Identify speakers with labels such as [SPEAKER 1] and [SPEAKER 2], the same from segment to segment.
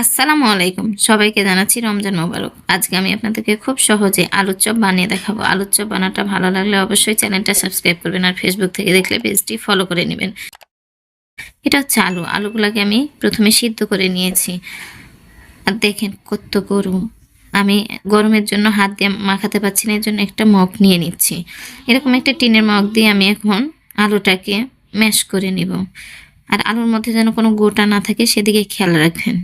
[SPEAKER 1] আসসালামু আলাইকুম। সবাইকে জানাচ্ছি রমজান মোবারক। আজকে আমি আপনাদেরকে খুব সহজে আলুর চপ বানিয়ে দেখাবো। আলুর চপ বানাটা ভালো লাগলে অবশ্যই চ্যানেলটা সাবস্ক্রাইব করবেন আর ফেসবুক থেকে দেখলে পেজটি ফলো করে নেবেন। এটা হচ্ছে আলু। আলুগুলোকে আমি প্রথমে সিদ্ধ করে নিয়েছি। আর দেখেন কত গরম। আমি গরমের জন্য হাত দিয়ে মাখাতে পারছি না এর জন্য একটা মগ নিয়ে নিচ্ছি। এরকম একটা টিনের মগ দিয়ে আমি এখন আলুটাকে ম্যাশ করে নিব। আর আলুর মধ্যে যেন কোনো গোটা না থাকে, সেদিকে খেয়াল রাখবেন।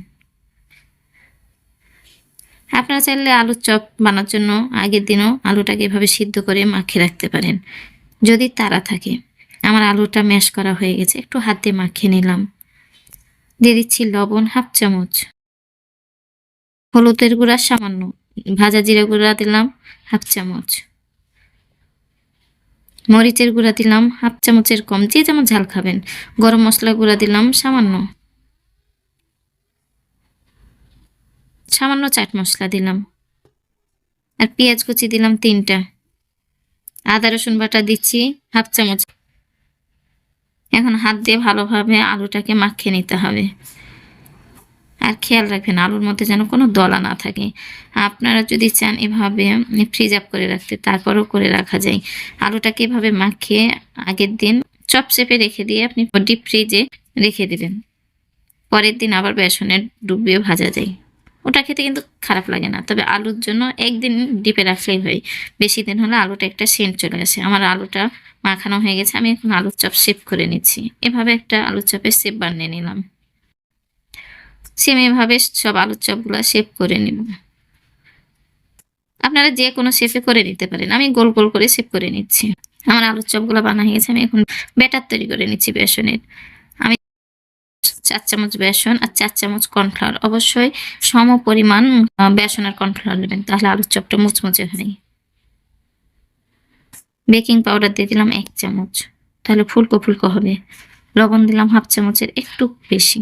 [SPEAKER 1] আপনারা চাইলে আলুর চপ বানার জন্য আগের দিনও আলুটাকে এভাবে সিদ্ধ করে মাখিয়ে রাখতে পারেন, যদি তারা থাকে। আমার আলুটা ম্যাশ করা হয়ে গেছে, একটু হাত দিয়ে মাখিয়ে নিলাম। দিয়ে দিচ্ছি লবণ হাফ চামচ। হলুদের গুঁড়া সামান্য, ভাজা জিরা গুঁড়া দিলাম হাফ চামচ। মরিচের গুঁড়া দিলাম হাফ চামচের কম, যে যেমন ঝাল খাবেন। গরম মশলা গুঁড়া দিলাম সামান্য। সামান্য চাট মশলা দিলাম। আর পেঁয়াজ কুচি দিলাম তিনটা। আদা, রসুন বাটা দিচ্ছি হাফ চামচ। এখন হাত দিয়ে ভালোভাবে আলুটাকে মাখিয়ে নিতে হবে। আর খেয়াল রাখবেন, আলুর মধ্যে যেন কোনো দলা না থাকে। আপনারা যদি চান এভাবে ফ্রিজ আপ করে রাখতে, তারপরও করে রাখা যায়। আলুটাকে এভাবে মাখিয়ে আগের দিন চপ চেপে রেখে দিয়ে আপনি ডিপ ফ্রিজে রেখে দিবেন। পরের দিন আবার বেসনের ডুবিয়ে ভাজা যায়। ওটা খেতে কিন্তু খারাপ লাগে না। তবে আলুর জন্য একদিন ডিপে রাখলেই হয়। বেশি দিন হলে আলুটা একটা সেন্ট চলে গেছে। আমার আলুটা মাখানো হয়ে গেছে। আমি এখন আলুর চপ শেপ করে নিচ্ছি। এভাবে একটা আলুর চপের শেপ বানিয়ে নিলাম। সেম এভাবে সব আলুর চপগুলো শেপ করে নিব। আপনারা যে কোনো শেপে করে নিতে পারেন। আমি গোল গোল করে শেপ করে নিচ্ছি। আমার আলুর চপগুলো বানা হয়ে গেছে। আমি এখন ব্যাটার তৈরি করে নিচ্ছি বেসনের। চার চামচ বেসন আর চার চামচ কর্নফ্লাওয়ার। অবশ্যই সম পরিমাণ বেসন আর কর্নফ্লাওয়ার নেবেন। তাহলে আলুর চপটা মুচমুচে হয় বেকিং পাউডার দিয়ে দিলাম এক চামচ। তাহলে ফুলকো ফুলকো হবে। লবণ দিলাম হাফ চামচের একটু বেশি।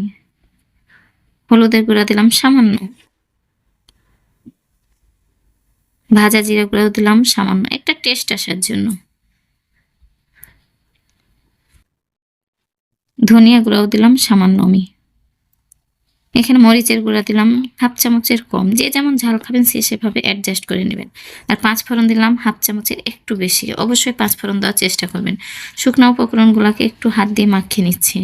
[SPEAKER 1] হলুদের গুঁড়া দিলাম সামান্য। ভাজা জিরা গুঁড়াও দিলাম সামান্য। একটা টেস্ট আসার জন্য। ধনিয়া গুঁড়াও দিলাম, সামান্য আমি। এখানে মরিচের গুঁড়া দিলাম, হাফ চামচের কম। যে যেমন ঝাল খাবেন, সে সেভাবে অ্যাডজাস্ট করে নেবেন। আর পাঁচ ফোড়ন দিলাম, হাফ চামচের একটু বেশি। অবশ্যই পাঁচ ফোড়ন দেওয়ার চেষ্টা করবেন। শুকনো উপকরণগুলোকে একটু হাত দিয়ে মাখিয়ে নিচ্ছি।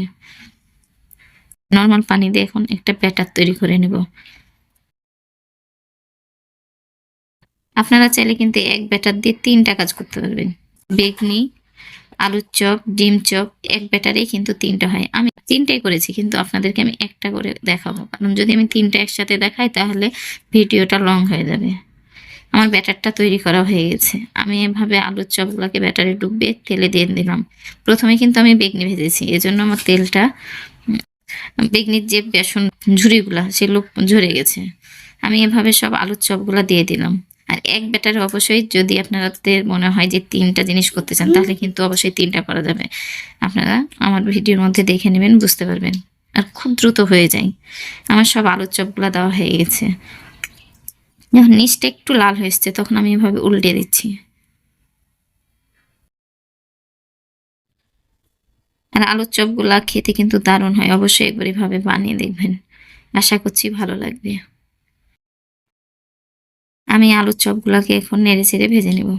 [SPEAKER 1] নর্মাল পানি দিয়ে এখন একটা ব্যাটার তৈরি করে নেব। আপনারা চাইলে কিন্তু এক ব্যাটার দিয়ে তিনটা কাজ করতে পারবেন। বেগনি আলুর চপ, ডিম চপ, এক ব্যাটারেই কিন্তু তিনটা হয়। আমি তিনটাই করেছি, কিন্তু আপনাদেরকে আমি একটা করে দেখাবো। কারণ যদি আমি তিনটা একসাথে দেখাই, তাহলে ভিডিওটা লং হয়ে যাবে। আমার ব্যাটারটা তৈরি করা হয়ে গেছে। আমি এভাবে আলুর চপগুলোকে ব্যাটারে ডুবিয়ে তেলে দিয়ে দিলাম। প্রথমে কিন্তু আমি বেগনি ভেজেছি। এজন্য আমার তেলটা বেগনির যে বেসন ঝুড়িগুলা সেগুলো ঝরে গেছে। আমি এভাবে সব আলুর চপগুলা দিয়ে দিলাম। আর এক ব্যাটারে অবশ্যই যদি আপনাদের মনে হয় যে তিনটা জিনিস করতে চান, তাহলে কিন্তু অবশ্যই তিনটা করা যাবে। আপনারা আমার ভিডিওর মধ্যে দেখে নেবেন, বুঝতে পারবেন। আর খুব দ্রুত হয়ে যায়। আমার সব আলুর চপগুলো দেওয়া হয়ে গেছে। যখন নিচটা একটু লাল হয়েছে তখন আমি এভাবে উল্টে দিচ্ছি। আর আলুর চপগুলা খেতে কিন্তু দারুণ হয়। অবশ্যই একবার এভাবে বানিয়ে দেখবেন। আশা করছি ভালো লাগবে। আমি আলুর চপগুলোকে এখন নেড়ে ছেড়ে ভেজে নেব।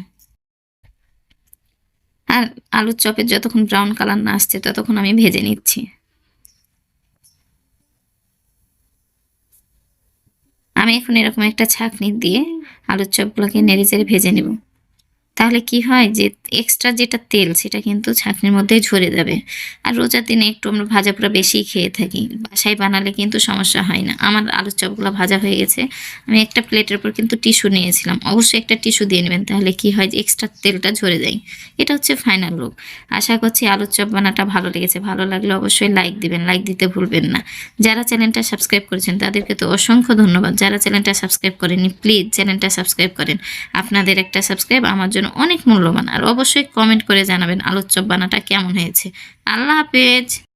[SPEAKER 1] আর আলুর চপের যতক্ষণ ব্রাউন কালার না আসছে, ততক্ষণ আমি ভেজে নিচ্ছি। আমি এখন এরকম একটা ছাঁকনি দিয়ে আলুর চপগুলোকে নেড়ে চেড়ে ভেজে নেব। তাহলে কি হয় যে এক্সট্রা যেটা তেল, সেটা কিন্তু ছাঁকনির মধ্যে ঝরে যাবে। আর রোজার দিনে একটু আমরা ভাজা পোড়া বেশি খেয়ে থাকি। বাসায় বানালে কিন্তু সমস্যা হয় না। আমার আলুর চপগুলো ভাজা হয়ে গেছে। আমি একটা প্লেটের উপর কিন্তু টিস্যু নিয়েছিলাম। অবশ্যই একটা টিস্যু দিয়ে নেবেন, তাহলে কি হয় যে এক্সট্রা তেলটা ঝরে যায়। এটা হচ্ছে ফাইনাল লুক আশা করছি আলুর চপ বানাটা ভালো লেগেছে। ভালো লাগলে অবশ্যই লাইক দিবেন। লাইক দিতে ভুলবেন না। যারা চ্যানেলটা সাবস্ক্রাইব করেছেন, তাদেরকে তো অসংখ্য ধন্যবাদ। যারা চ্যানেলটা সাবস্ক্রাইব করেনি প্লিজ চ্যানেলটা সাবস্ক্রাইব করেন। আপনাদের একটা সাবস্ক্রাইব আমার জন্য অনেক মূল্যবান। আর অবশ্যই কমেন্ট করে জানাবেন আলুর চপ বানাটা কেমন হয়েছে। আল্লাহ হাফেজ।